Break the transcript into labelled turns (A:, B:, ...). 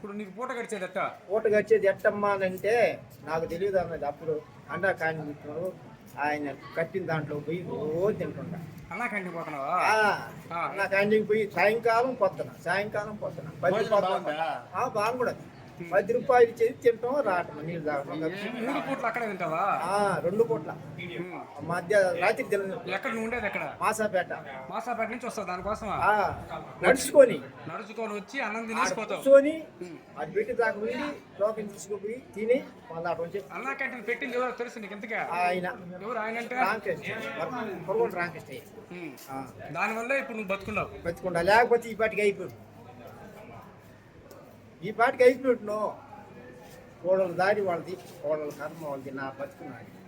A: ఇప్పుడు నీకు పూట గడిచేది ఎట్ట?
B: పూట వచ్చేది ఎట్టమ్మా అని అంటే నాకు తెలియదు అన్నది. అప్పుడు అండా కాని మిత్రుడు ఆయన కట్టిన దాంట్లో పోయి రోజు తింటుంటా.
A: అన్నా కంటి పోతున్నావా?
B: ఆ,
A: ఆ.
B: నా క్యాంటీన్ పోయి సాయంకాలం పొద్దున సాయంకాలం? ఆ, బాగుండదు పది రూపాయలు ఇచ్చేది తింటాం రావటం నీళ్ళు తాగటం
A: మూడు పూట్లు అక్కడే తింటావా?
B: ఆ, రెండు పూట్ల. మధ్య రాత్రి
A: ఎక్కడ నువ్వు ఉండేది ఎక్కడ?
B: మాసాపేట.
A: మాసాపేట నుంచి వస్తావు దానికోసమా?
B: ఆ, నడుచుకొని.
A: నడుచుకొని వచ్చి అన్నం తినేసిపోతావు
B: కూర్చొని అది పెట్టి దాకా ఉండి టోకెన్ తీసుకుపోయి తిని మళ్ళీ అటు వచ్చి
A: అన్నా క్యాంటీన్ పెట్టింది ఎవరో తెలుసు నీకు ఎంతగా
B: ఆయన.
A: ఎవరు ఆయన అంటే?
B: రామకృష్ణ. పొరగొండ
A: దానివల్ల ఇప్పుడు నువ్వు బతుకున్నావు.
B: బతికుండా లేకపోతే ఈ పాటికి అయిపోయి ఈ పాటికి అయిపోయిట్టును కోడలు దాడి వాళ్ళది కోడలు కర్మ వాళ్ళది నా బతుకున్నాడు